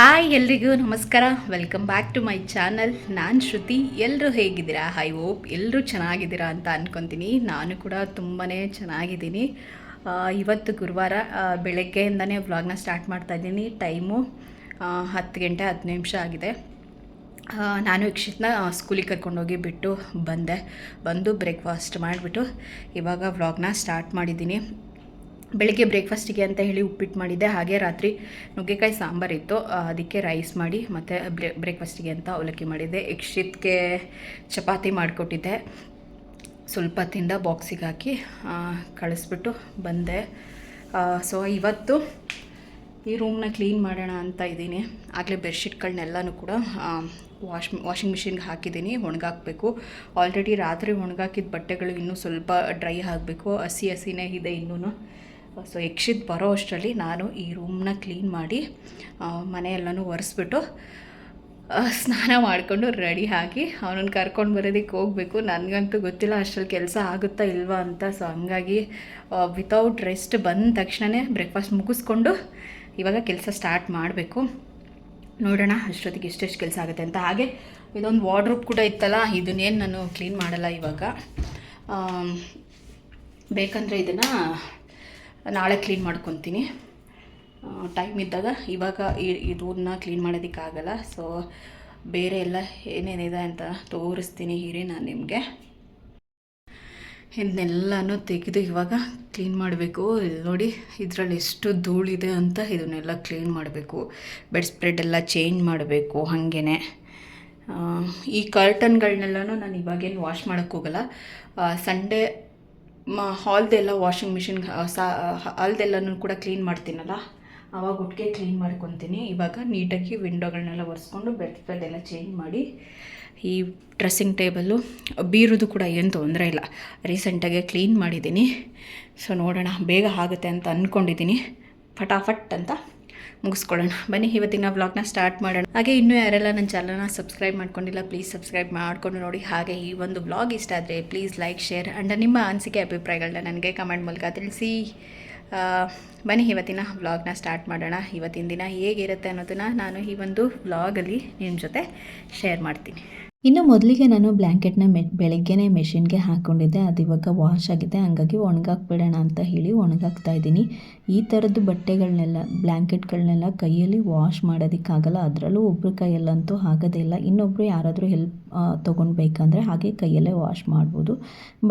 Hi ಎಲ್ರಿಗೂ ನಮಸ್ಕಾರ. Welcome back to my channel ನಾನು ಶ್ರುತಿ. ಎಲ್ಲರೂ ಹೇಗಿದ್ದೀರಾ? ಐ ಹೋಪ್ ಎಲ್ಲರೂ ಚೆನ್ನಾಗಿದ್ದೀರಾ ಅಂತ ಅಂದ್ಕೊತೀನಿ ನಾನು ಕೂಡ ತುಂಬಾ ಚೆನ್ನಾಗಿದ್ದೀನಿ. ಇವತ್ತು ಗುರುವಾರ ಬೆಳಗ್ಗೆಯಿಂದನೇ ವ್ಲಾಗ್ನ ಸ್ಟಾರ್ಟ್ ಮಾಡ್ತಾ ಇದ್ದೀನಿ. ಟೈಮು ಹತ್ತು ಗಂಟೆ ಹತ್ತು ನಿಮಿಷ ಆಗಿದೆ. ನಾನು ಯಕ್ಷಿತ್ನ ಸ್ಕೂಲಿಗೆ ಕರ್ಕೊಂಡೋಗಿ ಬಿಟ್ಟು ಬಂದೆ. ಬಂದು ಬ್ರೇಕ್ಫಾಸ್ಟ್ ಮಾಡಿಬಿಟ್ಟು ಇವಾಗ ವ್ಲಾಗ್ನ ಸ್ಟಾರ್ಟ್ ಮಾಡಿದ್ದೀನಿ. ಬೆಳಿಗ್ಗೆ ಬ್ರೇಕ್ಫಾಸ್ಟಿಗೆ ಅಂತ ಹೇಳಿ ಉಪ್ಪಿಟ್ಟು ಮಾಡಿದ್ದೆ, ಹಾಗೆ ರಾತ್ರಿ ನುಗ್ಗೆಕಾಯಿ ಸಾಂಬಾರಿತ್ತು ಇತ್ತು. ಅದಕ್ಕೆ ರೈಸ್ ಮಾಡಿ, ಮತ್ತು ಬ್ರೇ, ಬ್ರೇಕ್ಫಾಸ್ಟಿಗೆ ಅಂತ ಅವಲಕ್ಕಿ ಮಾಡಿದ್ದೆ. ಯಕ್ಷಿತ್ಗೆ ಚಪಾತಿ ಮಾಡಿಕೊಟ್ಟಿದ್ದೆ. ಸ್ವಲ್ಪ ತಿಂದ ಬಾಕ್ಸಿಗೆ ಹಾಕಿ ಕಳಿಸ್ಬಿಟ್ಟು ಬಂದೆ. ಸೊ, ಇವತ್ತು ಈ ರೂಮ್ನ ಕ್ಲೀನ್ ಮಾಡೋಣ ಅಂತ ಇದ್ದೀನಿ. ಆಗಲೇ ಬೆಡ್ಶೀಟ್ಗಳನ್ನೆಲ್ಲನೂ ಕೂಡ ವಾಶ್ ವಾಷಿಂಗ್ ಮಿಷಿನ್ಗೆ ಹಾಕಿದ್ದೀನಿ, ಒಣಗಾಕಬೇಕು. ಆಲ್ರೆಡಿ ರಾತ್ರಿ ಒಣಗಾಕಿದ ಬಟ್ಟೆಗಳು ಇನ್ನೂ ಸ್ವಲ್ಪ ಡ್ರೈ ಆಗಬೇಕು. ಹಸಿ ಹಸಿನೇ ಇದೆ ಇನ್ನೂ ಸೊ ಯಕ್ಷಿತ್ ಬರೋ ಅಷ್ಟರಲ್ಲಿ ನಾನು ಈ ರೂಮ್ನ ಕ್ಲೀನ್ ಮಾಡಿ ಮನೆಯೆಲ್ಲನೂ ಒರೆಸ್ಬಿಟ್ಟು ಸ್ನಾನ ಮಾಡಿಕೊಂಡು ರೆಡಿ ಆಗಿ ಅವನನ್ನು ಕರ್ಕೊಂಡು ಬರೋದಕ್ಕೆ ಹೋಗಬೇಕು. ನನಗಂತೂ ಗೊತ್ತಿಲ್ಲ ಅಷ್ಟರಲ್ಲಿ ಕೆಲಸ ಆಗುತ್ತಾ ಇಲ್ವಾ ಅಂತ. ಸೊ ಹಂಗಾಗಿ ವಿತೌಟ್ ರೆಸ್ಟ್ ಬಂದ ತಕ್ಷಣವೇ ಬ್ರೇಕ್ಫಾಸ್ಟ್ ಮುಗಿಸ್ಕೊಂಡು ಇವಾಗ ಕೆಲಸ ಸ್ಟಾರ್ಟ್ ಮಾಡಬೇಕು. ನೋಡೋಣ ಅಷ್ಟೊತ್ತಿಗೆ ಎಷ್ಟೆಷ್ಟು ಕೆಲಸ ಆಗುತ್ತೆ ಅಂತ. ಹಾಗೆ ಇದೊಂದು ವಾರ್ಡ್ರೂಪ್ ಕೂಡ ಇತ್ತಲ್ಲ, ಇದನ್ನೇನು ನಾನು ಕ್ಲೀನ್ ಮಾಡಲ್ಲ ಇವಾಗ. ಬೇಕಂದರೆ ಇದನ್ನು ನಾಳೆ ಕ್ಲೀನ್ ಮಾಡ್ಕೊತೀನಿ. ಟೈಮ್ ಇದ್ದಾಗ ಇವಾಗ ಈ- ಇದನ್ನ ಕ್ಲೀನ್ ಮಾಡೋದಕ್ಕಾಗಲ್ಲ. ಸೊ ಬೇರೆ ಎಲ್ಲ ಏನೇನಿದೆ ಅಂತ ತೋರಿಸ್ತೀನಿ ಹೀರಿ ನಾನು ನಿಮಗೆ. ಇದನ್ನೆಲ್ಲನೂ ತೆಗೆದು ಇವಾಗ ಕ್ಲೀನ್ ಮಾಡಬೇಕು. ಇಲ್ಲಿ ನೋಡಿ, ಇದರಲ್ಲಿ ಎಷ್ಟು ಧೂಳಿದೆ ಅಂತ ಇದನ್ನೆಲ್ಲ ಕ್ಲೀನ್ ಮಾಡಬೇಕು. ಬೆಡ್ ಸ್ಪ್ರೆಡ್ ಎಲ್ಲ ಚೇಂಜ್ ಮಾಡಬೇಕು ಹಾಗೇ ಈ ಕರ್ಟನ್ಗಳನ್ನೆಲ್ಲನೂ ನಾನು ಇವಾಗೇನು ವಾಶ್ ಮಾಡೋಕ್ಕೋಗಲ್ಲ ಸಂಡೇ ಮ, ಹಾಲ್ದೆಲ್ಲ ವಾಷಿಂಗ್ ಮಿಷಿನ್ಗೆ ಸಾ ಹಾಲ್ದೆಲ್ಲನೂ ಕೂಡ ಕ್ಲೀನ್ ಮಾಡ್ತೀನಲ್ಲ? ಆವಾಗ ಒಟ್ಟಿಗೆ ಕ್ಲೀನ್ ಮಾಡ್ಕೊತೀನಿ. ಇವಾಗ ನೀಟಾಗಿ ವಿಂಡೋಗಳನ್ನೆಲ್ಲ ಒರೆಸ್ಕೊಂಡು ಬೆಡ್ ಎಲ್ಲ ಚೇಂಜ್ ಮಾಡಿ, ಈ ಡ್ರೆಸ್ಸಿಂಗ್ ಟೇಬಲ್ಲು ಬೀರೋದು ಕೂಡ ಏನು ತೊಂದರೆ ಇಲ್ಲ. ರೀಸೆಂಟಾಗೆ ಕ್ಲೀನ್ ಮಾಡಿದ್ದೀನಿ. ಸೊ ನೋಡೋಣ, ಬೇಗ ಆಗುತ್ತೆ ಅಂತ ಅಂದ್ಕೊಂಡಿದ್ದೀನಿ ಫಟಾಫಟ್ ಅಂತ ಮುಗಿಸ್ಕೊಳ್ಳೋಣ. ಬನ್ನಿ, ಇವತ್ತಿನ ವ್ಲಾಗ್ನ ಸ್ಟಾರ್ಟ್ ಮಾಡೋಣ. ಹಾಗೆ ಇನ್ನೂ ಯಾರೆಲ್ಲ ನನ್ನ ಚಾನಲ್ನ ಸಬ್ಸ್ಕ್ರೈಬ್ ಮಾಡ್ಕೊಂಡಿಲ್ಲ ಪ್ಲೀಸ್ ಸಬ್ಸ್ಕ್ರೈಬ್ ಮಾಡಿಕೊಂಡು ನೋಡಿ. ಹಾಗೆ ಈ ಒಂದು ವ್ಲಾಗ್ ಇಷ್ಟ ಆದರೆ ಪ್ಲೀಸ್ ಲೈಕ್ ಶೇರ್ ಆ್ಯಂಡ್ ನಿಮ್ಮ ಅನಿಸಿಕೆ ಅಭಿಪ್ರಾಯಗಳನ್ನ ನನಗೆ ಕಮೆಂಟ್ ಮೂಲಕ ತಿಳಿಸಿ. ಬನ್ನಿ, ಇವತ್ತಿನ ವ್ಲಾಗ್ನ ಸ್ಟಾರ್ಟ್ ಮಾಡೋಣ. ಇವತ್ತಿನ ದಿನ ಹೇಗಿರುತ್ತೆ ಅನ್ನೋದನ್ನು ನಾನು ಈ ಒಂದು ವ್ಲಾಗಲ್ಲಿ ನಿಮ್ಮ ಜೊತೆ ಶೇರ್ ಮಾಡ್ತೀನಿ. ಇನ್ನು ಮೊದಲಿಗೆ ನಾನು ಬ್ಲ್ಯಾಂಕೆಟ್ನ ಮೆ, ಬೆಳಗ್ಗೆನೇ ಮೆಷಿನ್ಗೆ ಹಾಕ್ಕೊಂಡಿದ್ದೆ ಅದು ಇವಾಗ ವಾಶ್ ಆಗಿದೆ. ಹಂಗಾಗಿ ಒಣಗಾಕ್ಬಿಡೋಣ ಅಂತ ಹೇಳಿ ಒಣಗಾಕ್ತಾ ಇದ್ದೀನಿ. ಈ ಥರದ್ದು ಬಟ್ಟೆಗಳನ್ನೆಲ್ಲ ಬ್ಲ್ಯಾಂಕೆಟ್ಗಳನ್ನೆಲ್ಲ ಕೈಯಲ್ಲಿ ವಾಶ್ ಮಾಡೋದಕ್ಕಾಗಲ್ಲ. ಅದರಲ್ಲೂ ಒಬ್ಬರ ಕೈಯಲ್ಲಂತೂ ಆಗೋದೇ ಇಲ್ಲ. ಇನ್ನೊಬ್ಬರು ಯಾರಾದರೂ ಹೆಲ್ಪ್ ತೊಗೊಳ್ಬೇಕಂದ್ರೆ ಹಾಗೆ ಕೈಯಲ್ಲೇ ವಾಶ್ ಮಾಡ್ಬೋದು.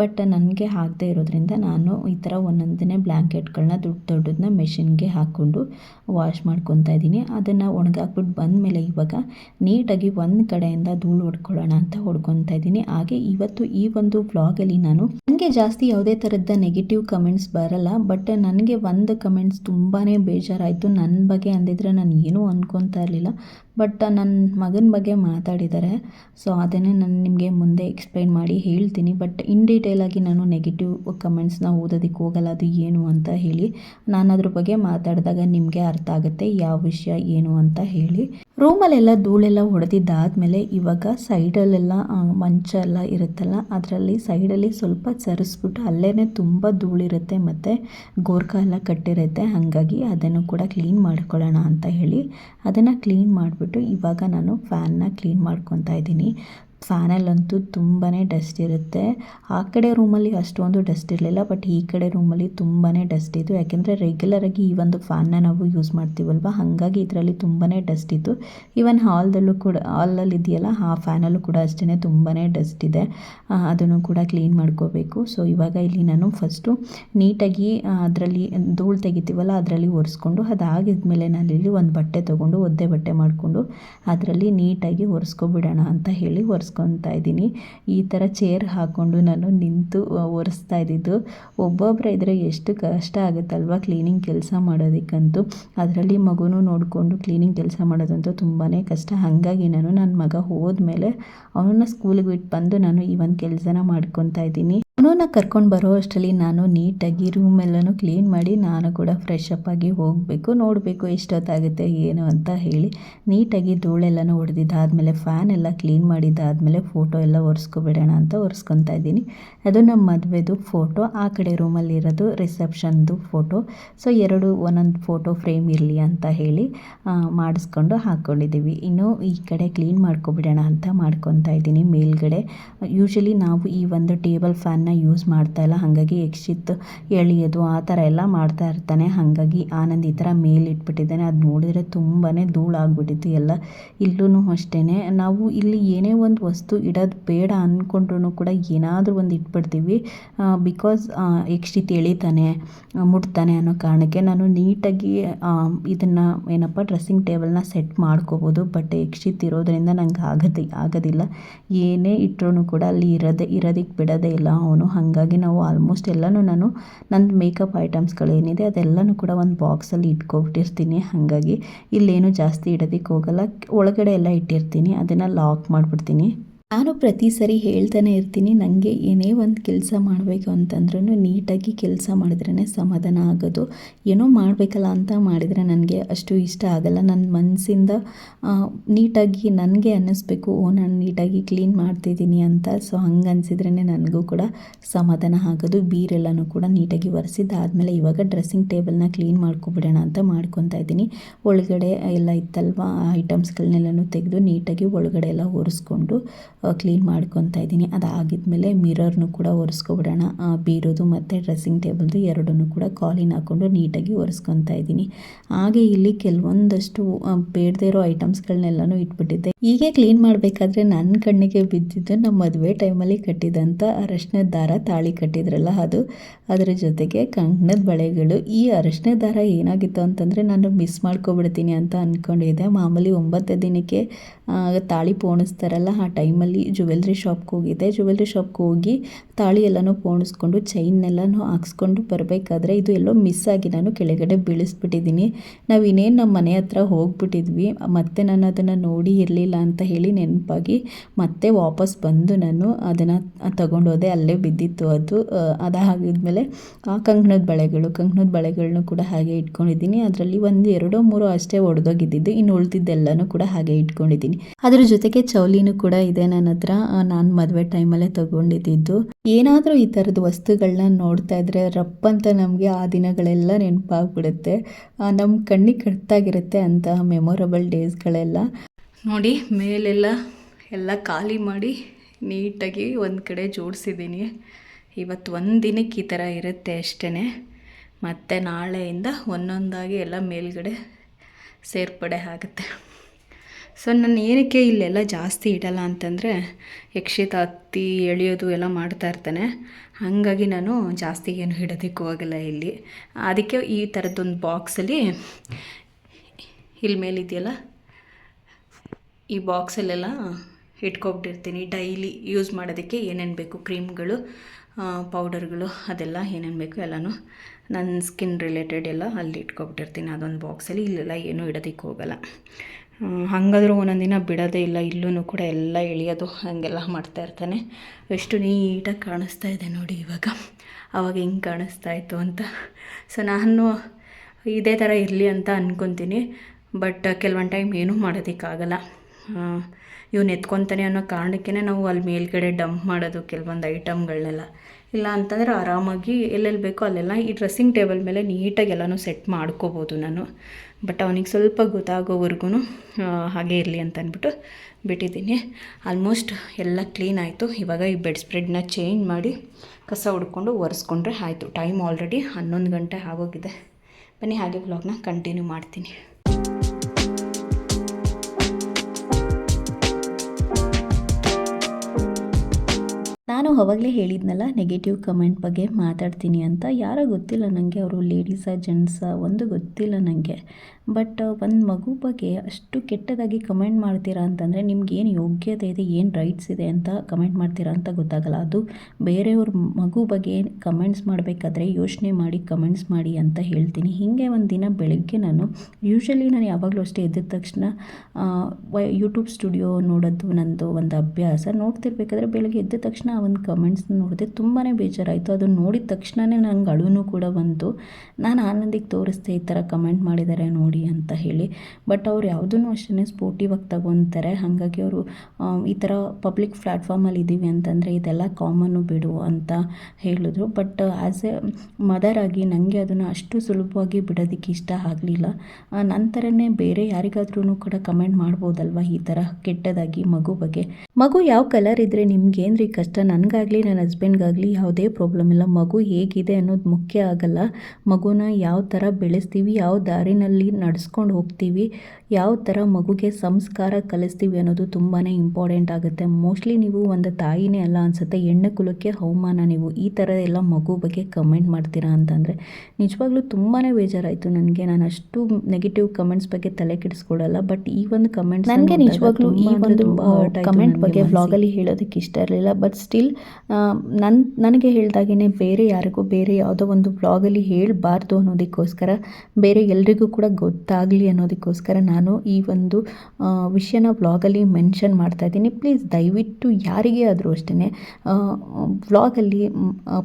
ಬಟ್ ನನಗೆ ಆಗದೆ ಇರೋದ್ರಿಂದ ನಾನು ಈ ಥರ ಒಂದೊಂದನೇ ಬ್ಲ್ಯಾಂಕೆಟ್ಗಳನ್ನ ದೊಡ್ಡ ದೊಡ್ಡದನ್ನ ಮೆಷಿನ್ಗೆ ಹಾಕ್ಕೊಂಡು ವಾಶ್ ಮಾಡ್ಕೊತಾ ಇದ್ದೀನಿ. ಅದನ್ನು ಒಣಗಾಕ್ಬಿಟ್ಟು ಬಂದಮೇಲೆ ಇವಾಗ ನೀಟಾಗಿ ಒಂದು ಕಡೆಯಿಂದ ಧೂಳು ಹೊಡ್ಕೊಳ್ಳೋಣ ಅಂತ ಹೊಡ್ಕೊತಾ ಇದ್ದೀನಿ. ಹಾಗೆ ಇವತ್ತು ಈ ಒಂದು ವ್ಲಾಗಲ್ಲಿ ನಾನು ನನಗೆ ಜಾಸ್ತಿ ಯಾವುದೇ ಥರದ ನೆಗೆಟಿವ್ ಕಮೆಂಟ್ಸ್ ಬರಲ್ಲ ಬಟ್ ನನಗೆ ಒಂದು ಕಮೆಂಟ್ಸ್ ತುಂಬಾ ಬೇಜಾರಾಯಿತು. ನನ್ನ ಬಗ್ಗೆ ಅಂದಿದ್ರೆ ನಾನು ಏನೂ ಅನ್ಕೊತಾ ಇರಲಿಲ್ಲ. ಬಟ್ ನನ್ನ ಮಗನ ಬಗ್ಗೆ ಮಾತಾಡಿದ್ದಾರೆ ಸೊ ಅದನ್ನೇ ನಾನು ನಿಮಗೆ ಮುಂದೆ ಎಕ್ಸ್ಪ್ಲೈನ್ ಮಾಡಿ ಹೇಳ್ತೀನಿ. ಬಟ್ ಇನ್ ಡೀಟೇಲಾಗಿ ನಾನು ನೆಗೆಟಿವ್ ಕಮೆಂಟ್ಸ್ನ ಓದೋದಕ್ಕೆ ಹೋಗಲ್ಲ, ಅದು ಏನು ಅಂತ ಹೇಳಿ. ನಾನು ಅದ್ರ ಬಗ್ಗೆ ಮಾತಾಡಿದಾಗ ನಿಮಗೆ ಅರ್ಥ ಆಗುತ್ತೆ, ಯಾವ ವಿಷಯ ಏನು ಅಂತ ಹೇಳಿ. ರೂಮಲ್ಲೆಲ್ಲ ಧೂಳೆಲ್ಲ ಹೊಡೆದಿದ್ದಾದಮೇಲೆ ಇವಾಗ ಸೈಡಲ್ಲೆಲ್ಲ ಮಂಚ ಎಲ್ಲ ಇರುತ್ತಲ್ಲ, ಅದರಲ್ಲಿ ಸೈಡಲ್ಲಿ ಸ್ವಲ್ಪ ಸರಿಸ್ಬಿಟ್ಟು ಅಲ್ಲೇ ತುಂಬ ಧೂಳಿರುತ್ತೆ ಮತ್ತು ಗೋರ್ಕ ಎಲ್ಲ ಕಟ್ಟಿರುತ್ತೆ. ಹಾಗಾಗಿ ಅದನ್ನು ಕೂಡ ಕ್ಲೀನ್ ಮಾಡ್ಕೊಳ್ಳೋಣ ಅಂತ ಹೇಳಿ ಅದನ್ನು ಕ್ಲೀನ್ ಮಾಡಿಬಿಟ್ಟು ಇವಾಗ ನಾನು ಫ್ಯಾನ್ನ ಕ್ಲೀನ್ ಮಾಡ್ಕೊತಾ ಇದ್ದೀನಿ. ಫ್ಯಾನಲ್ಲಂತೂ ತುಂಬಾ ಡಸ್ಟ್ ಇರುತ್ತೆ. ಆ ಕಡೆ ರೂಮಲ್ಲಿ ಅಷ್ಟೊಂದು ಡಸ್ಟ್ ಇರಲಿಲ್ಲ, ಬಟ್ ಈ ಕಡೆ ರೂಮಲ್ಲಿ ತುಂಬಾ ಡಸ್ಟ್ ಇತ್ತು. ಯಾಕೆಂದರೆ ರೆಗ್ಯುಲರಾಗಿ ಈ ಒಂದು ಫ್ಯಾನ್ನ ನಾವು ಯೂಸ್ ಮಾಡ್ತೀವಲ್ವ? ಹಾಗಾಗಿ ಇದರಲ್ಲಿ ತುಂಬಾ ಡಸ್ಟ್ ಇತ್ತು. ಈವನ್ ಹಾಲ್ದಲ್ಲೂ ಕೂಡ ಹಾಲಲ್ಲಿ ಇದೆಯಲ್ಲ, ಆ ಫ್ಯಾನಲ್ಲೂ ಕೂಡ ಅಷ್ಟೇ ತುಂಬಾ ಡಸ್ಟ್ ಇದೆ. ಅದನ್ನು ಕೂಡ ಕ್ಲೀನ್ ಮಾಡ್ಕೋಬೇಕು. ಸೊ ಇವಾಗ ಇಲ್ಲಿ ನಾನು ಫಸ್ಟು ನೀಟಾಗಿ ಅದರಲ್ಲಿ ಧೂಳು ತೆಗಿತೀವಲ್ಲ, ಅದರಲ್ಲಿ ಒರೆಸ್ಕೊಂಡು, ಅದಾಗಿದ್ಮೇಲೆ ನಾನು ಇಲ್ಲಿ ಒಂದು ಬಟ್ಟೆ ತೊಗೊಂಡು, ಒದ್ದೆ ಬಟ್ಟೆ ಮಾಡಿಕೊಂಡು, ಅದರಲ್ಲಿ ನೀಟಾಗಿ ಒರೆಸ್ಕೊಬಿಡೋಣ ಅಂತ ಹೇಳಿ ಒರೆಸ್ಕೊತಾ ಇದ್ದೀನಿ. ಈ ಥರ ಚೇರ್ ಹಾಕ್ಕೊಂಡು ನಾನು ನಿಂತು ಒರೆಸ್ತಾ ಇದ್ದಿದ್ದು. ಒಬ್ಬೊಬ್ಬರೇ ಇದ್ದರೆ ಎಷ್ಟು ಕಷ್ಟ ಆಗುತ್ತಲ್ವಾ ಕ್ಲೀನಿಂಗ್ ಕೆಲಸ ಮಾಡೋದಕ್ಕಂತೂ. ಅದರಲ್ಲಿ ಮಗುನೂ ನೋಡಿಕೊಂಡು ಕ್ಲೀನಿಂಗ್ ಕೆಲಸ ಮಾಡೋದಂತೂ ತುಂಬಾ ಕಷ್ಟ. ಹಾಗಾಗಿ ನಾನು ನನ್ನ ಮಗ ಹೋದ್ಮೇಲೆ ಅವನನ್ನ ಸ್ಕೂಲಿಗೆ ಬಿಟ್ಟು ಬಂದು ನಾನು ಈ ಒಂದು ಕೆಲಸನ ಮಾಡ್ಕೊತಾ ಇದ್ದೀನಿ. ಅವನನ್ನ ಕರ್ಕೊಂಡು ಬರೋ ಅಷ್ಟರಲ್ಲಿ ನಾನು ನೀಟಾಗಿ ರೂಮೆಲ್ಲನೂ ಕ್ಲೀನ್ ಮಾಡಿ ನಾನು ಕೂಡ ಫ್ರೆಶ್ ಅಪ್ ಆಗಿ ಹೋಗಬೇಕು, ನೋಡಬೇಕು ಎಷ್ಟೊತ್ತಾಗುತ್ತೆ, ಏನು ಅಂತ ಹೇಳಿ. ನೀಟಾಗಿ ಧೂಳೆಲ್ಲನೂ ಹೊಡೆದಿದ್ದಾದಮೇಲೆ ಫ್ಯಾನ್ ಎಲ್ಲ ಕ್ಲೀನ್ ಮಾಡಿದ್ದಾದಮೇಲೆ ಫೋಟೋ ಎಲ್ಲ ಒರೆಸ್ಕೊಬಿಡೋಣ ಅಂತ ಒರೆಸ್ಕೊತಾ ಇದ್ದೀನಿ. ಅದು ನಮ್ಮ ಮದುವೆದು ಫೋಟೋ ಆ ಕಡೆ ರೂಮಲ್ಲಿರೋದು ರಿಸೆಪ್ಷನ್ದು ಫೋಟೋ ಸೊ ಎರಡು ಒಂದೊಂದು ಫೋಟೋ ಫ್ರೇಮ್ ಇರಲಿ ಅಂತ ಹೇಳಿ ಮಾಡಿಸ್ಕೊಂಡು ಹಾಕ್ಕೊಂಡಿದ್ದೀವಿ ಇನ್ನು ಈ ಕಡೆ ಕ್ಲೀನ್ ಮಾಡ್ಕೊಬಿಡೋಣ ಅಂತ ಮಾಡ್ಕೊತಾ ಇದ್ದೀನಿ ಮೇಲ್ಗಡೆ. ಯೂಶಲಿ ನಾವು ಈ ಒಂದು ಟೇಬಲ್ ಫ್ಯಾನ್ನ ಯೂಸ್ ಮಾಡ್ತಾ ಇಲ್ಲ. ಹಾಗಾಗಿ ಎಕ್ಸಿತ್ತು ಎಳೆಯೋದು ಆ ಥರ ಎಲ್ಲ ಮಾಡ್ತಾ ಇರ್ತಾನೆ. ಹಾಗಾಗಿ ಆನಂದ್ ಈ ಥರ ಮೇಲಿಟ್ಬಿಟ್ಟಿದ್ದಾನೆ ಅದು ನೋಡಿದರೆ ತುಂಬಾ ಧೂಳಾಗ್ಬಿಟ್ಟಿತ್ತು ಎಲ್ಲ. ಇಲ್ಲೂ ಅಷ್ಟೇ ನಾವು ಇಲ್ಲಿ ಏನೇ ಒಂದು ವಸ್ತು ಇಡೋದು ಬೇಡ ಅಂದ್ಕೊಂಡ್ರೂ ಕೂಡ ಏನಾದರೂ ಒಂದು ಇಟ್ಬಿಡ್ತೀವಿ. ಬಿಕಾಸ್ ಎಕ್ಸಿತ್ ಎಳಿತಾನೆ, ಮುಟ್ತಾನೆ ಅನ್ನೋ ಕಾರಣಕ್ಕೆ ನಾನು ನೀಟಾಗಿ ಇದನ್ನು ಏನಪ್ಪ ಡ್ರೆಸ್ಸಿಂಗ್ ಟೇಬಲ್ನ ಸೆಟ್ ಮಾಡ್ಕೋಬೋದು. ಬಟ್ ಎಕ್ಸಿತ್ ಇರೋದ್ರಿಂದ ನಂಗೆ ಆಗದೆ, ಆಗೋದಿಲ್ಲ. ಏನೇ ಇಟ್ಟರೂ ಕೂಡ ಅಲ್ಲಿ ಇರೋದೇ ಇರೋದಕ್ಕೆ ಬಿಡೋದೇ ಇಲ್ಲ ಅವನು. ಹಾಗಾಗಿ ನಾವು ಆಲ್ಮೋಸ್ಟ್ ಎಲ್ಲನೂ ನಾನು ನನ್ನ ಮೇಕಪ್ ಐಟಮ್ಸ್ಗಳೇನಿದೆ ಅದೆಲ್ಲನೂ ಕೂಡ ಒಂದು ಬಾಕ್ಸಲ್ಲಿ ಇಟ್ಕೊಬಿಟ್ಟಿರ್ತೀನಿ. ಹಾಗಾಗಿ ಇಲ್ಲೇನು ಜಾಸ್ತಿ ಇಡೋದಕ್ಕೆ ಹೋಗಲ್ಲ. ಒಳಗಡೆ ಎಲ್ಲ ಇಟ್ಟಿರ್ತೀನಿ. ಅದನ್ನು ಲಾಕ್ ಮಾಡಿಬಿಡ್ತೀನಿ. ನಾನು ಪ್ರತಿ ಸರಿ ಹೇಳ್ತಾನೆ ಇರ್ತೀನಿ ನನಗೆ ಏನೇ ಒಂದು ಕೆಲಸ ಮಾಡಬೇಕು ಅಂತಂದ್ರೂ ನೀಟಾಗಿ ಕೆಲಸ ಮಾಡಿದ್ರೇ ಸಮಾಧಾನ ಆಗೋದು. ಏನೋ ಮಾಡಬೇಕಲ್ಲ ಅಂತ ಮಾಡಿದರೆ ನನಗೆ ಅಷ್ಟು ಇಷ್ಟ ಆಗಲ್ಲ. ನನ್ನ ಮನಸ್ಸಿಂದ ನೀಟಾಗಿ ನನಗೆ ಅನ್ನಿಸ್ಬೇಕು, ಓ, ನಾನು ನೀಟಾಗಿ ಕ್ಲೀನ್ ಮಾಡ್ತಿದ್ದೀನಿ ಅಂತ. ಸೊ ಹಂಗೆ ಅನಿಸಿದ್ರೇ ನನಗೂ ಕೂಡ ಸಮಾಧಾನ ಆಗೋದು. ಬೀರೆಲ್ಲನೂ ಕೂಡ ನೀಟಾಗಿ ಒರೆಸಿದ್ದಾದಮೇಲೆ ಇವಾಗ ಡ್ರೆಸ್ಸಿಂಗ್ ಟೇಬಲ್ನ ಕ್ಲೀನ್ ಮಾಡ್ಕೊಬಿಡೋಣ ಅಂತ ಮಾಡ್ಕೊತಾ ಇದ್ದೀನಿ. ಒಳಗಡೆ ಎಲ್ಲ ಇತ್ತಲ್ವ, ಐಟಮ್ಸ್ಗಳನ್ನೆಲ್ಲನೂ ತೆಗೆದು ನೀಟಾಗಿ ಒಳಗಡೆ ಎಲ್ಲ ಒರೆಸ್ಕೊಂಡು ಕ್ಲೀನ್ ಮಾಡ್ಕೊತಾ ಇದ್ದೀನಿ. ಅದಾಗಿದ್ಮೇಲೆ ಮಿರರ್ನು ಕೂಡ ಒರೆಸ್ಕೊಬಿಡೋಣ. ಬೀರೋದು ಮತ್ತು ಡ್ರೆಸ್ಸಿಂಗ್ ಟೇಬಲ್ದು ಎರಡನ್ನೂ ಕೂಡ ಕಾಲಿನ ಹಾಕ್ಕೊಂಡು ನೀಟಾಗಿ ಒರೆಸ್ಕೊತಾ ಇದ್ದೀನಿ. ಹಾಗೆ ಇಲ್ಲಿ ಕೆಲವೊಂದಷ್ಟು ಬೇಡದೇ ಇರೋ ಐಟಮ್ಸ್ಗಳನ್ನೆಲ್ಲನೂ ಇಟ್ಬಿಟ್ಟಿದ್ದೆ. ಹೀಗೆ ಕ್ಲೀನ್ ಮಾಡಬೇಕಾದ್ರೆ ನನ್ನ ಕಣ್ಣಿಗೆ ಬಿದ್ದಿದ್ದು ನಮ್ಮ ಮದುವೆ ಟೈಮಲ್ಲಿ ಕಟ್ಟಿದಂಥ ಅರಶಿನದ ದಾರ ತಾಳಿ ಕಟ್ಟಿದ್ರಲ್ಲ ಅದು. ಅದರ ಜೊತೆಗೆ ಕಂಕಣದ ಬಳೆಗಳು. ಈ ಅರಶಿನ ದಾರ ಏನಾಗಿತ್ತು ಅಂತಂದರೆ ನಾನು ಮಿಸ್ ಮಾಡ್ಕೊಬಿಡ್ತೀನಿ ಅಂತ ಅಂದ್ಕೊಂಡಿದ್ದೆ ಮಾಮೂಲಿ ಒಂಬತ್ತು ದಿನಕ್ಕೆ ತಾಳಿ ಪೋಣಿಸ್ತಾರಲ್ಲ ಆ ಟೈಮಲ್ಲಿ ಜುವೆಲ್ರಿ ಶಾಪ್ಗೆ ಹೋಗಿದ್ದೆ. ಜುವೆಲ್ರಿ ಶಾಪ್ಗೆ ಹೋಗಿ ತಾಳಿ ಎಲ್ಲನೂ ಪೋಣಿಸ್ಕೊಂಡು ಚೈನ್ನೆಲ್ಲನೂ ಹಾಕ್ಸ್ಕೊಂಡು ಬರಬೇಕಾದ್ರೆ ಇದು ಎಲ್ಲೋ ಮಿಸ್ ಆಗಿ ನಾನು ಕೆಳಗಡೆ ಬೀಳಿಸ್ಬಿಟ್ಟಿದ್ದೀನಿ. ನಾವು ಇನ್ನೇನು ನಮ್ಮ ಮನೆ ಹತ್ರ ಹೋಗ್ಬಿಟ್ಟಿದ್ವಿ. ಮತ್ತೆ ನಾನು ಅದನ್ನು ನೋಡಿ ಇರಲಿಲ್ಲ ಅಂತ ಹೇಳಿ ನೆನಪಾಗಿ ಮತ್ತೆ ವಾಪಸ್ ಬಂದು ನಾನು ಅದನ್ನು ತಗೊಂಡೋದೆ ಅಲ್ಲೇ ಬಿದ್ದಿತ್ತು ಅದು. ಅದಾಗಿದ್ಮೇಲೆ ಆ ಕಂಕಣದ ಬಳೆಗಳು, ಕಂಕಣದ ಬಳೆಗಳನ್ನೂ ಕೂಡ ಹಾಗೆ ಇಟ್ಕೊಂಡಿದ್ದೀನಿ. ಅದರಲ್ಲಿ ಒಂದು ಎರಡೋ ಮೂರೋ ಅಷ್ಟೇ ಒಡೆದೋಗಿದ್ದಿದ್ದು. ಇನ್ನು ಉಳಿದಿದ್ದೆಲ್ಲನೂ ಕೂಡ ಹಾಗೆ ಇಟ್ಕೊಂಡಿದ್ದೀನಿ. ಅದರ ಜೊತೆಗೆ ಚೌಲಿನೂ ಕೂಡ ಇದೆ. ನನ್ನ ಹತ್ರ ನಾನು ಮದುವೆ ಟೈಮಲ್ಲೇ ತಗೊಂಡಿದ್ದು. ಏನಾದರೂ ಈ ಥರದ ವಸ್ತುಗಳನ್ನ ನೋಡ್ತಾ ಇದ್ರೆ ರಪ್ ಅಂತ ನಮಗೆ ಆ ದಿನಗಳೆಲ್ಲ ನೆನಪಾಗ್ಬಿಡುತ್ತೆ. ನಮ್ಮ ಕಣ್ಣಿಗೆ ಕಟ್ಟಾಗಿರುತ್ತೆ ಅಂತ ಮೆಮೊರಬಲ್ ಡೇಸ್ಗಳೆಲ್ಲ ನೋಡಿ, ಮೇಲೆಲ್ಲ ಎಲ್ಲ ಖಾಲಿ ಮಾಡಿ ನೀಟಾಗಿ ಒಂದು ಕಡೆ ಜೋಡಿಸಿದ್ದೀನಿ. ಇವತ್ತು ಒಂದು ದಿನಕ್ಕೆ ಈ ಥರ ಇರುತ್ತೆ ಅಷ್ಟೇ ಮತ್ತು ನಾಳೆಯಿಂದ ಒಂದೊಂದಾಗಿ ಎಲ್ಲ ಮೇಲ್ಗಡೆ ಸೇರ್ಪಡೆ ಆಗುತ್ತೆ. ಸೊ ನಾನು ಏನಕ್ಕೆ ಇಲ್ಲೆಲ್ಲ ಜಾಸ್ತಿ ಇಡಲ್ಲ ಅಂತಂದರೆ ಯಕ್ಷಿತ ಹತ್ತಿ ಎಳೆಯೋದು ಎಲ್ಲ ಮಾಡ್ತಾ ಇರ್ತಾನೆ. ಹಾಗಾಗಿ ನಾನು ಜಾಸ್ತಿ ಏನು ಇಡೋದಕ್ಕೆ ಹೋಗಲ್ಲ ಇಲ್ಲಿ. ಅದಕ್ಕೆ ಈ ಥರದ್ದೊಂದು ಬಾಕ್ಸಲ್ಲಿ, ಇಲ್ಲಿ ಮೇಲಿದೆಯಲ್ಲ? ಈ ಬಾಕ್ಸಲ್ಲೆಲ್ಲ ಇಟ್ಕೊಬಿಟ್ಟಿರ್ತೀನಿ. ಡೈಲಿ ಯೂಸ್ ಮಾಡೋದಕ್ಕೆ ಏನೇನು ಬೇಕು? ಕ್ರೀಮ್ಗಳು ಪೌಡರ್ಗಳು, ಅದೆಲ್ಲ ಏನೇನು ಬೇಕು ಎಲ್ಲನೂ ನನ್ನ ಸ್ಕಿನ್ ರಿಲೇಟೆಡ್ ಎಲ್ಲ ಅಲ್ಲಿ ಇಟ್ಕೊಬಿಟ್ಟಿರ್ತೀನಿ ಅದೊಂದು ಬಾಕ್ಸಲ್ಲಿ. ಇಲ್ಲೆಲ್ಲ ಏನೂ ಇಡೋದಕ್ಕೆ ಹೋಗಲ್ಲ. ಹಾಗಾದ್ರೂ ಒಂದೊಂದು ದಿನ ಬಿಡೋದೇ ಇಲ್ಲ ಇಲ್ಲೂ ಕೂಡ ಎಲ್ಲ ಎಳೆಯೋದು ಹಾಗೆಲ್ಲ ಮಾಡ್ತಾ ಇರ್ತಾನೆ. ಎಷ್ಟು ನೀಟಾಗಿ ಕಾಣಿಸ್ತಾ ಇದೆ ನೋಡಿ ಇವಾಗ. ಆವಾಗ ಹೆಂಗೆ ಕಾಣಿಸ್ತಾ ಇತ್ತು ಅಂತ. ಸೊ ನಾನು ಇದೇ ಥರ ಇರಲಿ ಅಂತ ಅಂದ್ಕೊತೀನಿ ಬಟ್ ಕೆಲವೊಂದು ಟೈಮ್ ಏನೂ ಮಾಡೋದಕ್ಕಾಗಲ್ಲ. ಇವನು ಎತ್ಕೊತಾನೆ ಅನ್ನೋ ಕಾರಣಕ್ಕೇ ನಾವು ಅಲ್ಲಿ ಮೇಲ್ಗಡೆ ಡಂಪ್ ಮಾಡೋದು, ಕೆಲವೊಂದು ಐಟಮ್ಗಳನ್ನೆಲ್ಲ. ಇಲ್ಲ ಅಂತಂದರೆ ಆರಾಮಾಗಿ ಎಲ್ಲೆಲ್ಲಿ ಬೇಕೋ ಅಲ್ಲೆಲ್ಲ ಈ ಡ್ರೆಸ್ಸಿಂಗ್ ಟೇಬಲ್ ಮೇಲೆ ನೀಟಾಗಿ ಎಲ್ಲನೂ ಸೆಟ್ ಮಾಡ್ಕೋಬೋದು ನಾನು. ಬಟ್ ಅವನಿಗೆ ಸ್ವಲ್ಪ ಗೊತ್ತಾಗೋವರೆಗೂ ಹಾಗೆ ಇರಲಿ ಅಂತ ಅಂದ್ಬಿಟ್ಟು ಬಿಟ್ಟಿದ್ದೀನಿ. ಆಲ್ಮೋಸ್ಟ್ ಎಲ್ಲ ಕ್ಲೀನ್ ಆಯಿತು. ಇವಾಗ ಈ ಬೆಡ್ ಸ್ಪ್ರೆಡ್ನ ಚೇಂಜ್ ಮಾಡಿ ಕಸ ಹುಡ್ಕೊಂಡು ಒರೆಸ್ಕೊಂಡ್ರೆ ಆಯಿತು. ಟೈಮ್ ಆಲ್ರೆಡಿ ಹನ್ನೊಂದು ಗಂಟೆ ಆಗೋಗಿದೆ. ಬನ್ನಿ, ಹಾಗೆ ಬ್ಲಾಗ್ನ ಕಂಟಿನ್ಯೂ ಮಾಡ್ತೀನಿ. ನಾನು ಅವಾಗಲೇ ಹೇಳಿದ್ನಲ್ಲ ನೆಗೆಟಿವ್ ಕಮೆಂಟ್ ಬಗ್ಗೆ ಮಾತಾಡ್ತೀನಿ ಅಂತ. ಯಾರೋ ಗೊತ್ತಿಲ್ಲ ನನಗೆ ಅವರು ಲೇಡೀಸಾ ಜೆಂಟ್ಸಾ ಒಂದು ಗೊತ್ತಿಲ್ಲ ನನಗೆ ಬಟ್ ಒಂದು ಮಗು ಬಗ್ಗೆ ಅಷ್ಟು ಕೆಟ್ಟದಾಗಿ ಕಮೆಂಟ್ ಮಾಡ್ತೀರಾ ಅಂತಂದರೆ, ನಿಮ್ಗೆ ಏನು ಯೋಗ್ಯತೆ ಇದೆ, ಏನು ರೈಟ್ಸ್ ಇದೆ ಅಂತ ಕಮೆಂಟ್ ಮಾಡ್ತೀರಾ ಅಂತ ಗೊತ್ತಾಗಲ್ಲ. ಅದು ಬೇರೆಯವ್ರ ಮಗು ಬಗ್ಗೆ ಕಮೆಂಟ್ಸ್ ಮಾಡಬೇಕಾದ್ರೆ ಯೋಚನೆ ಮಾಡಿ ಕಮೆಂಟ್ಸ್ ಮಾಡಿ ಅಂತ ಹೇಳ್ತೀನಿ. ಹೀಗೆ ಒಂದು ದಿನ ಬೆಳಗ್ಗೆ ನಾನು ಯೂಶ್ವಲಿ ನಾನು ಯಾವಾಗಲೂ ಅಷ್ಟೇ ಎದ್ದ ತಕ್ಷಣ ಯೂಟ್ಯೂಬ್ ಸ್ಟುಡಿಯೋ ನೋಡೋದು ನಂದು ಒಂದು ಅಭ್ಯಾಸ. ನೋಡ್ತಿರ್ಬೇಕಾದ್ರೆ ಬೆಳಗ್ಗೆ ಎದ್ದ ತಕ್ಷಣ ಆ ಒಂದು ಕಮೆಂಟ್ಸ್ನ ನೋಡಿದೆ ತುಂಬಾ ಬೇಜಾರಾಯಿತು. ಅದನ್ನು ನೋಡಿದ ತಕ್ಷಣವೇ ನಂಗೆ ಅಳುನೂ ಕೂಡ ಬಂತು. ನಾನು ಆನಂದಿಗೆ ತೋರಿಸ್ದೆ ಈ ಥರ ಕಮೆಂಟ್ ಮಾಡಿದ್ದಾರೆ ನೋಡಿ ಅಂತ ಹೇಳಿ. ಬಟ್ ಅವ್ರು ಯಾವುದೂ ಅಷ್ಟೇ ಸ್ಪೋರ್ಟಿವ್ ಆಗಿ ತಗೊತಾರೆ. ಹಾಗಾಗಿ ಅವರು ಈ ಥರ ಪಬ್ಲಿಕ್ ಪ್ಲ್ಯಾಟ್ಫಾರ್ಮಲ್ಲಿ ಇದ್ದೀವಿ ಅಂತಂದರೆ ಇದೆಲ್ಲ ಕಾಮನ್ನು ಬಿಡು ಅಂತ ಹೇಳಿದ್ರು. ಬಟ್ ಆ್ಯಸ್ ಎ ಮದರ್ ಆಗಿ ನನಗೆ ಅದನ್ನು ಅಷ್ಟು ಸುಲಭವಾಗಿ ಬಿಡೋದಕ್ಕೆ ಇಷ್ಟ ಆಗಲಿಲ್ಲ. ನಂತರನೇ ಬೇರೆ ಯಾರಿಗಾದ್ರೂ ಕೂಡ ಕಮೆಂಟ್ ಮಾಡ್ಬೋದಲ್ವ ಈ ಥರ ಕೆಟ್ಟದಾಗಿ ಮಗು ಬಗ್ಗೆ? ಮಗು ಯಾವ ಕಲರ್ ಇದ್ದರೆ ನಿಮ್ಗೇನ್ರಿ ಕಷ್ಟ? ನನಗಾಗಲಿ, ನನ್ನ ಹಸ್ಬೆಂಡ್ಗಾಗಲಿ ಯಾವುದೇ ಪ್ರಾಬ್ಲಮ್ ಇಲ್ಲ. ಮಗು ಹೇಗಿದೆ ಅನ್ನೋದು ಮುಖ್ಯ ಆಗಲ್ಲ. ಮಗುನ ಯಾವ ಥರ ಬೆಳೆಸ್ತೀವಿ, ಯಾವ ದಾರಿನಲ್ಲಿ ನಡೆಸ್ಕೊಂಡು ಹೋಗ್ತೀವಿ ಯಾವ ಥರ ಮಗುಗೆ ಸಂಸ್ಕಾರ ಕಲಿಸ್ತೀವಿ ಅನ್ನೋದು ತುಂಬಾ ಇಂಪಾರ್ಟೆಂಟ್ ಆಗುತ್ತೆ. ಮೋಸ್ಟ್ಲಿ ನೀವು ಒಂದು ತಾಯಿನೇ ಅಲ್ಲ ಅನಿಸುತ್ತೆ ಹೆಣ್ಣು ಕುಲಕ್ಕೆ ಅವಮಾನ ನೀವು ಈ ಥರ ಎಲ್ಲ ಮಗು ಬಗ್ಗೆ ಕಮೆಂಟ್ ಮಾಡ್ತೀರಾ ಅಂತಂದರೆ. ನಿಜವಾಗ್ಲೂ ತುಂಬಾ ಬೇಜಾರಾಯಿತು ನನಗೆ ನಾನು ಅಷ್ಟು ನೆಗೆಟಿವ್ ಕಮೆಂಟ್ಸ್ ಬಗ್ಗೆ ತಲೆ ಕೆಡಿಸ್ಕೊಡಲ್ಲ ಬಟ್ ಈ ಒಂದು ಕಮೆಂಟ್ಸ್ ನನಗೆ ನಿಜವಾಗ್ಲೂ ಈ ಒಂದು ಕಮೆಂಟ್ ಬಗ್ಗೆ ವ್ಲಾಗಲ್ಲಿ ಹೇಳೋದಕ್ಕೆ ಇಷ್ಟ ಇರಲಿಲ್ಲ ಬಟ್ ಸ್ಟಿಲ್ ನನ್ನ ನನಗೆ ಹೇಳ್ದಾಗೇ ಬೇರೆ ಯಾರಿಗೂ ಬೇರೆ ಯಾವುದೋ ಒಂದು ವ್ಲಾಗಲ್ಲಿ ಹೇಳಬಾರ್ದು ಅನ್ನೋದಕ್ಕೋಸ್ಕರ ಬೇರೆ ಎಲ್ರಿಗೂ ಕೂಡ ಗೊತ್ತಾಗಲಿ ಅನ್ನೋದಕ್ಕೋಸ್ಕರ ನಾನು ಈ ಒಂದು ವಿಷಯನ ವ್ಲಾಗಲ್ಲಿ ಮೆನ್ಷನ್ ಮಾಡ್ತಾ ಇದ್ದೀನಿ. ಪ್ಲೀಸ್ ದಯವಿಟ್ಟು ಯಾರಿಗೇ ಆದರೂ ಅಷ್ಟೇ ವ್ಲಾಗಲ್ಲಿ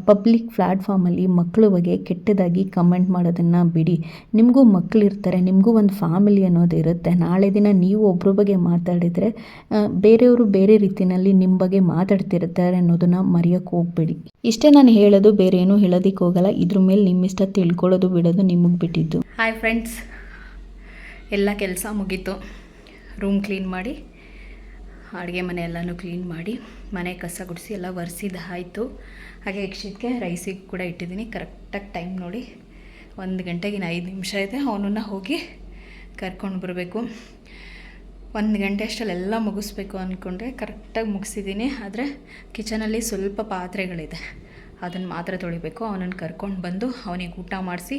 ಪಬ್ಲಿಕ್ ಪ್ಲ್ಯಾಟ್ಫಾರ್ಮಲ್ಲಿ ಮಕ್ಕಳ ಬಗ್ಗೆ ಕೆಟ್ಟದಾಗಿ ಕಮೆಂಟ್ ಮಾಡೋದನ್ನು ಬಿಡಿ. ನಿಮಗೂ ಮಕ್ಕಳಿರ್ತಾರೆ ನಿಮಗೂ ಒಂದು ಫ್ಯಾಮಿಲಿ ಅನ್ನೋದು ಇರುತ್ತೆ. ನಾಳೆ ದಿನ ನೀವು ಒಬ್ಬರ ಬಗ್ಗೆ ಮಾತಾಡಿದರೆ ಬೇರೆಯವರು ಬೇರೆ ರೀತಿಯಲ್ಲಿ ನಿಮ್ಮ ಬಗ್ಗೆ ಮಾತಾಡ್ತಿರ್ತಾರೆ ಅನ್ನೋದನ್ನು ಮರೆಯೋಕೆ ಹೋಗ್ಬೇಡಿ. ಇಷ್ಟೇ ನಾನು ಹೇಳೋದು ಬೇರೆ ಏನೂ ಹೇಳೋದಕ್ಕೆ ಹೋಗಲ್ಲ ಇದ್ರ ಮೇಲೆ ನಿಮ್ಮಿಷ್ಟ ತಿಳ್ಕೊಳ್ಳೋದು, ಬಿಡೋದು ನಿಮಗೆ ಬಿಟ್ಟಿದ್ದು. ಹಾಯ್ ಫ್ರೆಂಡ್ಸ್ ಎಲ್ಲ ಕೆಲಸ ಮುಗೀತು. ರೂಮ್ ಕ್ಲೀನ್ ಮಾಡಿ, ಅಡುಗೆ ಮನೆ ಎಲ್ಲನೂ ಕ್ಲೀನ್ ಮಾಡಿ, ಮನೆ ಕಸ ಗುಡಿಸಿ ಎಲ್ಲ ಒರೆಸಿದ್ದು ಆಯಿತು ಹಾಗೆ ಯಕ್ಷಿತ್ಗೆ ರೈಸಿಗೆ ಕೂಡ ಇಟ್ಟಿದ್ದೀನಿ ಕರೆಕ್ಟಾಗಿ ಟೈಮ್ ನೋಡಿ ಒಂದು ಗಂಟೆಗೆ ಇನ್ನು ಐದು ನಿಮಿಷ ಇದೆ. ಅವನನ್ನು ಹೋಗಿ ಕರ್ಕೊಂಡು ಬರಬೇಕು. ಒಂದು ಗಂಟೆ ಅಷ್ಟಲ್ಲೆಲ್ಲ ಮುಗಿಸ್ಬೇಕು ಅಂದ್ಕೊಂಡ್ರೆ ಕರೆಕ್ಟಾಗಿ ಮುಗಿಸಿದ್ದೀನಿ ಆದರೆ ಕಿಚನಲ್ಲಿ ಸ್ವಲ್ಪ ಪಾತ್ರೆಗಳಿದೆ. ಅದನ್ನು ಮಾತ್ರ ತೊಳಿಬೇಕು. ಅವನನ್ನು ಕರ್ಕೊಂಡು ಬಂದು ಅವನಿಗೆ ಊಟ ಮಾಡಿಸಿ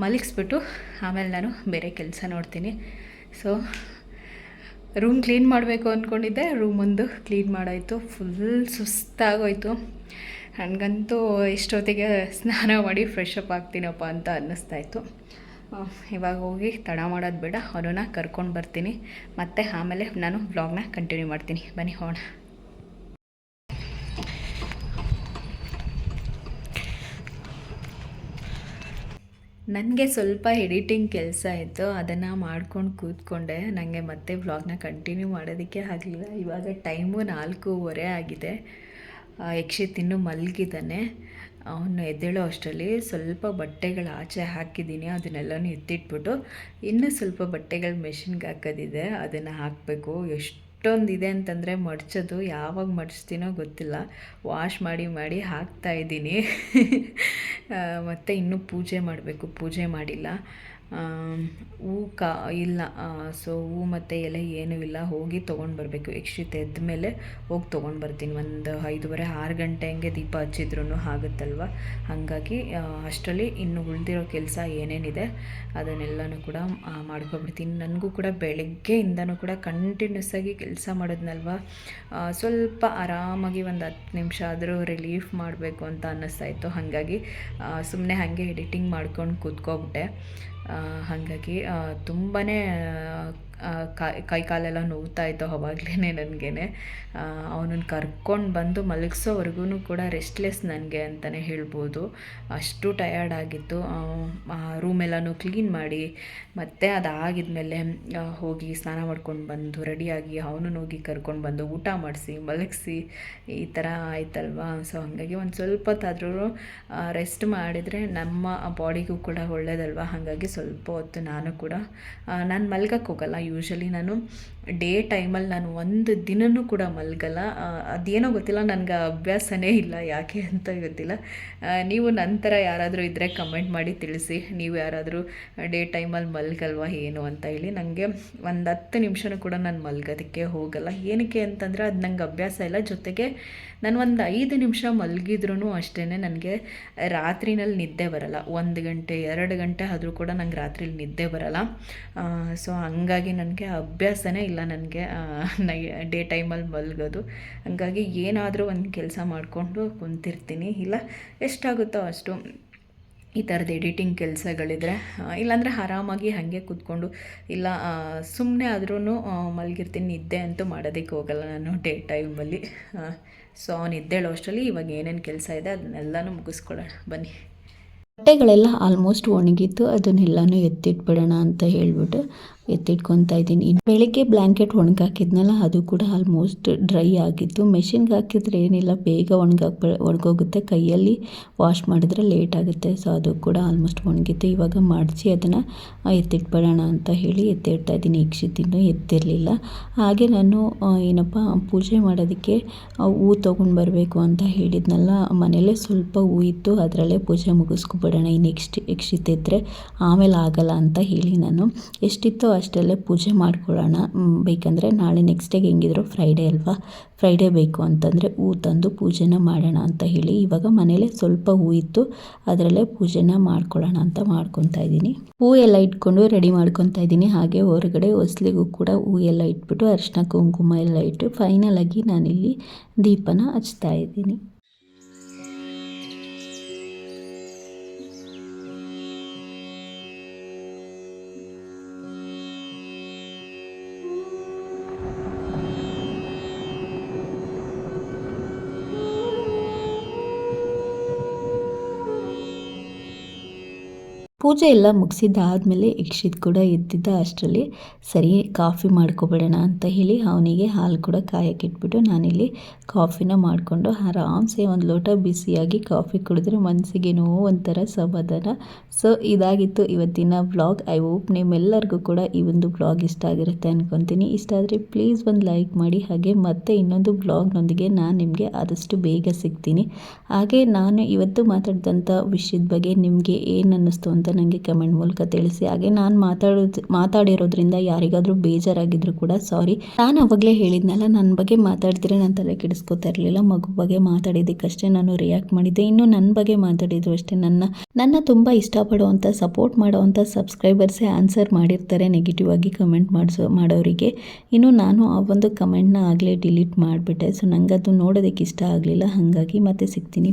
ಮಲಗಿಸ್ಬಿಟ್ಟು ಆಮೇಲೆ ನಾನು ಬೇರೆ ಕೆಲಸ ನೋಡ್ತೀನಿ. ಸೊ ರೂಮ್ ಕ್ಲೀನ್ ಮಾಡಬೇಕು ಅಂದ್ಕೊಂಡಿದ್ದೆ ರೂಮ್ ಒಂದು ಕ್ಲೀನ್ ಮಾಡಾಯಿತು. ಫುಲ್ ಸುಸ್ತಾಗೋಯಿತು. ನನಗಂತೂ ಇಷ್ಟೊತ್ತಿಗೆ ಸ್ನಾನ ಮಾಡಿ ಫ್ರೆಶ್ ಅಪ್ ಆಗ್ತೀನಪ್ಪ ಅಂತ ಅನ್ನಿಸ್ತಾಯಿತ್ತು ಇವಾಗ ಹೋಗಿ ತಡ ಮಾಡೋದು ಬೇಡ. ಅವನನ್ನ ಕರ್ಕೊಂಡು ಬರ್ತೀನಿ. ಮತ್ತು ಆಮೇಲೆ ನಾನು ವ್ಲಾಗ್ನ ಕಂಟಿನ್ಯೂ ಮಾಡ್ತೀನಿ. ಬನ್ನಿ ಹೋಣ ನನಗೆ ಸ್ವಲ್ಪ ಎಡಿಟಿಂಗ್ ಕೆಲಸ ಇತ್ತು, ಅದನ್ನು ಮಾಡ್ಕೊಂಡು ಕೂತ್ಕೊಂಡೆ. ನನಗೆ ಮತ್ತೆ ವ್ಲಾಗ್ನ ಕಂಟಿನ್ಯೂ ಮಾಡೋದಕ್ಕೆ ಆಗಲಿಲ್ಲ. ಇವಾಗ ಟೈಮು ನಾಲ್ಕೂವರೆ ಆಗಿದೆ. ಯಕ್ಷಿ ತಿನ್ನು ಮಲಗಿದ್ದಾನೆ. ಅವನು ಎದ್ದೇಳೋ ಅಷ್ಟರಲ್ಲಿ ಸ್ವಲ್ಪ ಬಟ್ಟೆಗಳು ಆಚೆ ಹಾಕಿದ್ದೀನಿ, ಅದನ್ನೆಲ್ಲನೂ ಎತ್ತಿಟ್ಬಿಟ್ಟು ಇನ್ನೂ ಸ್ವಲ್ಪ ಬಟ್ಟೆಗಳು ಮೆಷಿನ್ಗೆ ಹಾಕೋದಿದೆ, ಅದನ್ನು ಹಾಕಬೇಕು. ಎಷ್ಟೊಂದು ಇದೆ ಅಂತಂದರೆ ಮಡ್ಚೋದು, ಯಾವಾಗ ಮಡಿಸ್ತೀನೋ ಗೊತ್ತಿಲ್ಲ. ವಾಶ್ ಮಾಡಿ ಮಾಡಿ ಹಾಕ್ತಾ ಇದ್ದೀನಿ. ಮತ್ತು ಇನ್ನೂ ಪೂಜೆ ಮಾಡಬೇಕು. ಪೂಜೆ ಮಾಡಿಲ್ಲ. ಹೂ ಕಾ, ಇಲ್ಲ ಸೊ ಹೂ ಮತ್ತು ಎಲೆ ಏನೂ ಇಲ್ಲ. ಹೋಗಿ ತೊಗೊಂಡು ಬರಬೇಕು. ಎಕ್ಸ್ಟ್ರಿ ಎದ್ದ ಮೇಲೆ ಹೋಗಿ ತೊಗೊಂಡು ಬರ್ತೀನಿ. ಒಂದು ಐದೂವರೆ, ಆರು ಗಂಟೆ ಹಂಗೆ ದೀಪ ಹಚ್ಚಿದ್ರೂ ಆಗುತ್ತಲ್ವ? ಹಾಗಾಗಿ ಅಷ್ಟರಲ್ಲಿ ಇನ್ನು ಉಳಿದಿರೋ ಕೆಲಸ ಏನೇನಿದೆ ಅದನ್ನೆಲ್ಲನೂ ಕೂಡ ಮಾಡ್ಕೊಬಿಡ್ತೀನಿ. ನನಗೂ ಕೂಡ ಬೆಳಗ್ಗೆಯಿಂದನೂ ಕೂಡ ಕಂಟಿನ್ಯೂಸ್ ಆಗಿ ಕೆಲಸ ಮಾಡೋದ್ನಲ್ವ? ಸ್ವಲ್ಪ ಆರಾಮಾಗಿ ಒಂದು ಹತ್ತು ನಿಮಿಷ ಆದರೂ ರಿಲೀಫ್ ಮಾಡಬೇಕು ಅಂತ ಅನ್ನಿಸ್ತಾ ಇತ್ತು. ಹಾಗಾಗಿ ಸುಮ್ಮನೆ ಹಾಗೆ ಎಡಿಟಿಂಗ್ ಮಾಡ್ಕೊಂಡು ಕೂತ್ಕೊಬಿಟ್ಟೆ. ಹಾಗಾಗಿ ತುಂಬಾ ಕೈ ಕಾಲೆಲ್ಲ ನೋವ್ತಾ ಇತ್ತು ಅವಾಗಲೇ ನನಗೆ ಅವನನ್ನು ಕರ್ಕೊಂಡು ಬಂದು ಮಲಗಿಸೋವರೆಗೂ ಕೂಡ ರೆಸ್ಟ್ಲೆಸ್ ನನಗೆ ಅಂತಲೇ ಹೇಳ್ಬೋದು. ಅಷ್ಟು ಟಯರ್ಡ್ ಆಗಿತ್ತು. ರೂಮ್ ಎಲ್ಲನೂ ಕ್ಲೀನ್ ಮಾಡಿ ಮತ್ತು ಅದಾಗಿದ್ಮೇಲೆ ಹೋಗಿ ಸ್ನಾನ ಮಾಡ್ಕೊಂಡು ಬಂದು ರೆಡಿಯಾಗಿ ಅವನನ್ನು ಹೋಗಿ ಕರ್ಕೊಂಡು ಬಂದು ಊಟ ಮಾಡಿಸಿ, ಮಲಗಿಸಿ, ಈ ಥರ ಆಯ್ತಲ್ವಾ? ಸೊ ಹಾಗಾಗಿ ಒಂದು ಸ್ವಲ್ಪ ಹೊತ್ತಾದರೂ ರೆಸ್ಟ್ ಮಾಡಿದರೆ ನಮ್ಮ ಬಾಡಿಗೂ ಕೂಡ ಒಳ್ಳೇದಲ್ವಾ? ಹಾಗಾಗಿ ಸ್ವಲ್ಪ ಹೊತ್ತು ನಾನು ಕೂಡ ನಾನು ಮಲ್ಗಕ್ಕೆ ಹೋಗಲ್ಲ. ಯೂಶಲಿ ನಾನು ಡೇ ಟೈಮಲ್ಲಿ ನಾನು ಒಂದು ದಿನವೂ ಕೂಡ ಮಲಗಲ್ಲ. ಅದೇನೋ ಗೊತ್ತಿಲ್ಲ, ನನಗೆ ಅಭ್ಯಾಸನೇ ಇಲ್ಲ ಯಾಕೆ ಅಂತ ಗೊತ್ತಿಲ್ಲ. ನೀವು ನಂತರ ಯಾರಾದರೂ ಇದ್ದರೆ ಕಮೆಂಟ್ ಮಾಡಿ ತಿಳಿಸಿ. ನೀವು ಯಾರಾದರೂ ಡೇ ಟೈಮಲ್ಲಿ ಮಲಗಲ್ವಾ, ಏನು ಅಂತ ಹೇಳಿ. ನನಗೆ ಒಂದು ಹತ್ತು ನಿಮಿಷನೂ ಕೂಡ ನಾನು ಮಲಗೋದಕ್ಕೆ ಹೋಗಲ್ಲ. ಏನಕ್ಕೆ ಅಂತಂದರೆ ಅದು ನಂಗೆ ಅಭ್ಯಾಸ ಇಲ್ಲ. ಜೊತೆಗೆ ನಾನು ಒಂದು ಐದು ನಿಮಿಷ ಮಲಗಿದ್ರೂ ಅಷ್ಟೇ ನನಗೆ ರಾತ್ರಿನಲ್ಲಿ ನಿದ್ದೆ ಬರಲ್ಲ. ಒಂದು ಗಂಟೆ, ಎರಡು ಗಂಟೆ ಆದರೂ ಕೂಡ ನಂಗೆ ರಾತ್ರಿಲಿ ನಿದ್ದೆ ಬರಲ್ಲ. ಸೊ ಹಂಗಾಗಿ ನನಗೆ ಅಭ್ಯಾಸನೇ ಇಲ್ಲ. ನನಗೆ ನೈ, ಡೇ ಟೈಮಲ್ಲಿ ಮಲಗೋದು. ಹಂಗಾಗಿ ಏನಾದರೂ ಒಂದು ಕೆಲಸ ಮಾಡಿಕೊಂಡು ಕುಂತಿರ್ತೀನಿ. ಇಲ್ಲ, ಎಷ್ಟಾಗುತ್ತೋ ಅಷ್ಟು ಈ ಥರದ್ದು ಎಡಿಟಿಂಗ್ ಕೆಲಸಗಳಿದ್ರೆ ಇಲ್ಲಾಂದರೆ ಆರಾಮಾಗಿ ಹಾಗೆ ಕೂತ್ಕೊಂಡು, ಇಲ್ಲ ಸುಮ್ಮನೆ ಆದ್ರೂ ಮಲಗಿರ್ತೀನಿ, ನಿದ್ದೆ ಅಂತೂ ಮಾಡೋದಕ್ಕೆ ಹೋಗಲ್ಲ ನಾನು ಡೇ ಟೈಮಲ್ಲಿ. ಸೊ ನಿದ್ದೇಳೋ ಅಷ್ಟರಲ್ಲಿ ಇವಾಗ ಏನೇನು ಕೆಲಸ ಇದೆ ಅದನ್ನೆಲ್ಲನೂ ಮುಗಿಸ್ಕೊಳ್ಳೋಣ. ಬನ್ನಿ. ಬಟ್ಟೆಗಳೆಲ್ಲ ಆಲ್ಮೋಸ್ಟ್ ಒಣಗಿತ್ತು, ಅದನ್ನೆಲ್ಲನೂ ಎತ್ತಿಟ್ಬಿಡೋಣ ಅಂತ ಹೇಳ್ಬಿಟ್ಟು ಎತ್ತಿಟ್ಕೊತಾ ಇದ್ದೀನಿ. ಇನ್ನು ಬೆಳಿಗ್ಗೆ ಬ್ಲ್ಯಾಂಕೆಟ್ ಒಣಗಾಕಿದ್ನಲ್ಲ, ಅದು ಕೂಡ ಆಲ್ಮೋಸ್ಟ್ ಡ್ರೈ ಆಗಿತ್ತು. ಮೆಷಿನ್ಗೆ ಹಾಕಿದ್ರೆ ಏನಿಲ್ಲ, ಬೇಗ ಒಣಗಾಕ್ ಒಣಗೋಗುತ್ತೆ. ಕೈಯಲ್ಲಿ ವಾಶ್ ಮಾಡಿದ್ರೆ ಲೇಟ್ ಆಗುತ್ತೆ. ಸೊ ಅದು ಕೂಡ ಆಲ್ಮೋಸ್ಟ್ ಒಣಗಿತ್ತು. ಇವಾಗ ಮಾಡಿಸಿ ಅದನ್ನು ಎತ್ತಿಟ್ಬಿಡೋಣ ಅಂತ ಹೇಳಿ ಎತ್ತಿಡ್ತಾ ಇದ್ದೀನಿ. ಇಕ್ಷಿತಿನ್ನು ಎತ್ತಿರಲಿಲ್ಲ. ಹಾಗೆ ನಾನು ಏನಪ್ಪ, ಪೂಜೆ ಮಾಡೋದಕ್ಕೆ ಹೂ ತೊಗೊಂಡು ಬರಬೇಕು ಅಂತ ಹೇಳಿದ್ನಲ್ಲ ಮನೇಲೇ ಸ್ವಲ್ಪ ಹೂ ಇತ್ತು, ಅದರಲ್ಲೇ ಪೂಜೆ ಮುಗಿಸ್ಕೊಬಿಡೋಣ. ಈ ನೆಕ್ಸ್ಟ್ ಇದ್ದರೆ ಆಮೇಲೆ ಆಗಲ್ಲ ಅಂತ ಹೇಳಿ ನಾನು. ಎಷ್ಟಿತ್ತೋ ಅಷ್ಟರಲ್ಲೇ ಪೂಜೆ ಮಾಡ್ಕೊಳ್ಳೋಣ. ಬೇಕಂದರೆ ನಾಳೆ ನೆಕ್ಸ್ಟ್ ಡೇಗೆ ಹೆಂಗಿದ್ರು ಫ್ರೈಡೇ ಅಲ್ವಾ? ಫ್ರೈಡೇ ಬೇಕು ಅಂತಂದರೆ ಹೂ ತಂದು ಪೂಜೆನ ಮಾಡೋಣ ಅಂತ ಹೇಳಿ. ಇವಾಗ ಮನೇಲೇ ಸ್ವಲ್ಪ ಹೂ ಇತ್ತು, ಅದರಲ್ಲೇ ಪೂಜೆನ ಮಾಡ್ಕೊಳ್ಳೋಣ ಅಂತ ಮಾಡ್ಕೊತಾ ಇದ್ದೀನಿ. ಹೂ ಎಲ್ಲ ಇಟ್ಕೊಂಡು ರೆಡಿ ಮಾಡ್ಕೊತಾ ಇದ್ದೀನಿ. ಹಾಗೆ ಹೊರಗಡೆ ಹೊಸ್ಲಿಗೂ ಕೂಡ ಹೂ ಎಲ್ಲ ಇಟ್ಬಿಟ್ಟು ಅರಿಶಿನ, ಕುಂಕುಮ ಎಲ್ಲ ಇಟ್ಟು ಫೈನಲ್ ಆಗಿ ನಾನಿಲ್ಲಿ ದೀಪನ ಹಚ್ತಾ ಇದ್ದೀನಿ. ಪೂಜೆ ಎಲ್ಲ ಮುಗಿಸಿದ್ದಾದಮೇಲೆ ಯಕ್ಷಿತ್ ಕೂಡ ಎದ್ದಿದ್ದ ಅಷ್ಟರಲ್ಲಿ, ಸರಿ, ಕಾಫಿ ಮಾಡ್ಕೊಬೇಡೋಣ ಅಂತ ಹೇಳಿ ಅವನಿಗೆ ಹಾಲು ಕೂಡ ಕಾಯಕ್ಕಿಟ್ಬಿಟ್ಟು ನಾನಿಲ್ಲಿ ಕಾಫಿನ ಮಾಡಿಕೊಂಡು ಆರಾಮ್ಸೆ ಒಂದು ಲೋಟ ಬಿಸಿಯಾಗಿ ಕಾಫಿ ಕುಡಿದ್ರೆ ಮನಸ್ಸಿಗೇನೋ ಒಂಥರ ಸಮಾಧಾನ. ಸೊ ಇದಾಗಿತ್ತು ಇವತ್ತಿನ ವ್ಲಾಗ್ ಐ ಹೋಪ್ ನಿಮ್ಮೆಲ್ಲರಿಗೂ ಕೂಡ ಈ ಒಂದು ಬ್ಲಾಗ್ ಇಷ್ಟ ಆಗಿರುತ್ತೆ ಅನ್ಕೊತೀನಿ. ಇಷ್ಟ ಆದರೆ ಪ್ಲೀಸ್ ಒಂದು ಲೈಕ್ ಮಾಡಿ. ಹಾಗೆ ಮತ್ತೆ ಇನ್ನೊಂದು ಬ್ಲಾಗ್ನೊಂದಿಗೆ ನಾನು ನಿಮಗೆ ಆದಷ್ಟು ಬೇಗ ಸಿಗ್ತೀನಿ. ಹಾಗೆ ನಾನು ಇವತ್ತು ಮಾತಾಡಿದಂಥ ವಿಷಯದ ಬಗ್ಗೆ ನಿಮಗೆ ಏನು ಅನ್ನಿಸ್ತು ನನಗೆ ಕಮೆಂಟ್ ಮೂಲಕ ತಿಳಿಸಿ. ಹಾಗೆ ನಾನು ಮಾತಾಡೋದ್, ಮಾತಾಡಿರೋದ್ರಿಂದ ಯಾರಿಗಾದರೂ ಬೇಜಾರಾಗಿದ್ರು ಕೂಡ ಸಾರಿ ನಾನು ಅವಾಗಲೇ ಹೇಳಿದ್ನಲ್ಲ ನನ್ನ ಬಗ್ಗೆ ಮಾತಾಡಿದ್ರೆ ನಾನು ತಲೆ ಕೆಡಿಸ್ಕೋತಾ ಇರಲಿಲ್ಲ, ಮಗು ಬಗ್ಗೆ ಮಾತಾಡಿದ್ದಕ್ಕಷ್ಟೇ ನಾನು ರಿಯಾಕ್ಟ್ ಮಾಡಿದ್ದೆ. ಇನ್ನು ನನ್ನ ಬಗ್ಗೆ ಮಾತಾಡಿದ್ರು ಅಷ್ಟೇ. ನನ್ನ ನನ್ನ ತುಂಬ ಇಷ್ಟಪಡುವಂಥ ಸಪೋರ್ಟ್ ಮಾಡೋವಂಥ ಸಬ್ಸ್ಕ್ರೈಬರ್ಸೇ ಆನ್ಸರ್ ಮಾಡಿರ್ತಾರೆ ನೆಗೆಟಿವ್ ಆಗಿ ಕಮೆಂಟ್ ಮಾಡಿಸೋ, ಮಾಡೋರಿಗೆ. ಇನ್ನು ನಾನು ಆ ಒಂದು ಕಮೆಂಟ್ನ ಆಗಲೇ ಡಿಲೀಟ್ ಮಾಡಿಬಿಟ್ಟೆ. ಸೊ ನನಗದು ನೋಡೋದಕ್ಕೆ ಇಷ್ಟ ಆಗಲಿಲ್ಲ. ಹಾಗಾಗಿ ಮತ್ತೆ ಸಿಗ್ತೀನಿ.